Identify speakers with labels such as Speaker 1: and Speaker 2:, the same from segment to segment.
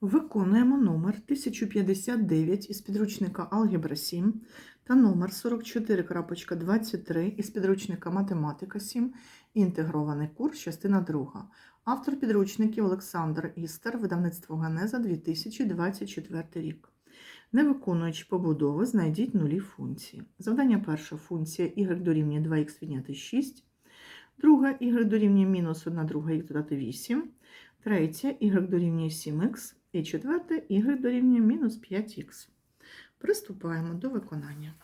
Speaker 1: Виконуємо номер 1059 із підручника Алгебра 7 та номер 44.23 із підручника Математика 7. Інтегрований курс, частина 2. Автор підручників Олександр Істер, видавництво Ганеза 2024 рік. Не виконуючи побудови, знайдіть нулі функції. Завдання перша функція y дорівнює 2х відняти 6. Друга y дорівнює мінус 1 друга х додати 8. Третє y дорівнює 7х. І четверте y дорівнює мінус 5х. Приступаємо до виконання.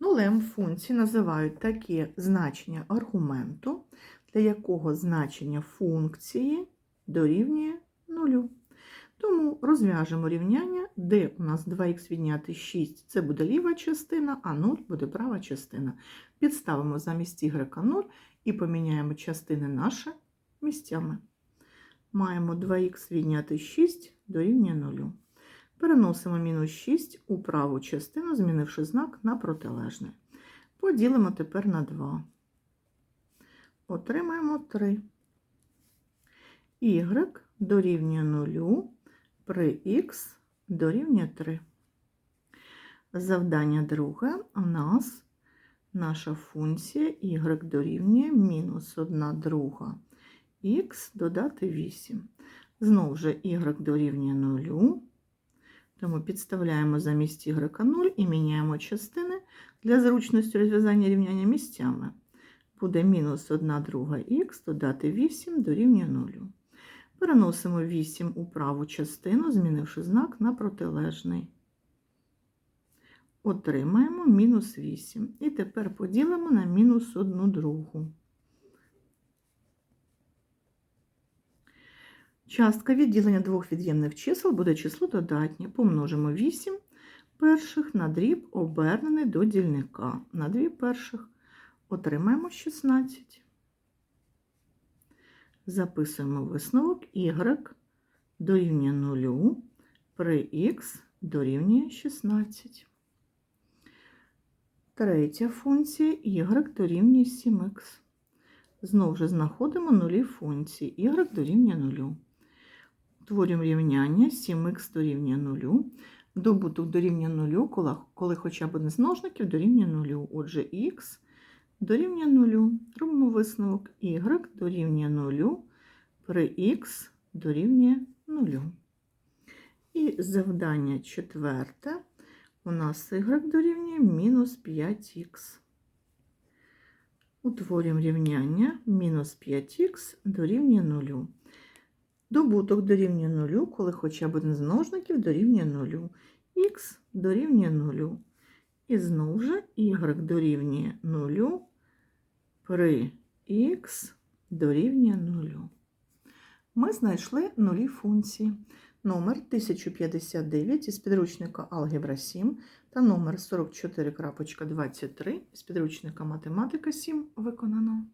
Speaker 1: Нулем функції називають таке значення аргументу, для якого значення функції дорівнює нулю. Тому розв'яжемо рівняння, де у нас 2х відняти 6 це буде ліва частина, а 0 буде права частина. Підставимо замість y 0 і поміняємо частини наші місцями. Маємо 2х відняти 6 дорівнює 0. Переносимо мінус 6 у праву частину, змінивши знак на протилежний. Поділимо тепер на 2. Отримаємо 3. Y дорівнює 0 при х дорівнює 3. Завдання друге у нас наша функція y дорівнює мінус 1 друга х додати 8. Знову ж y дорівнює 0, тому підставляємо замість y 0 і міняємо частини для зручності розв'язання рівняння місцями. Буде мінус 1 друга х додати 8 дорівнює 0. Переносимо 8 у праву частину, змінивши знак на протилежний. Отримаємо мінус 8. І тепер поділимо на мінус 1 другу. Частка відділення двох від'ємних чисел буде число додатнє. Помножимо 8 перших на дріб, обернений до дільника. На 2 перших отримаємо 16. Записуємо висновок y дорівнює 0 при х дорівнює 16. Третя функція y дорівнює 7х. Знову ж знаходимо нулі функції y дорівнює 0. Утворюємо рівняння 7х дорівнює 0. Добуток дорівнює 0, коли, коли хоча б один з множників дорівнює 0. Отже, х дорівнює 0. Робимо висновок y дорівнює 0 при х дорівнює 0. І завдання четверте у нас y дорівнює мінус 5х. Утворюємо рівняння мінус 5х дорівнює 0. Добуток дорівнює 0, коли хоча б один з множників дорівнює 0. Х дорівнює 0. І знову ж y дорівнює 0 при х дорівнює 0. Ми знайшли нулі функції. Номер 1059 із підручника Алгебра 7 та номер 44.23 з підручника Математика 7 виконано.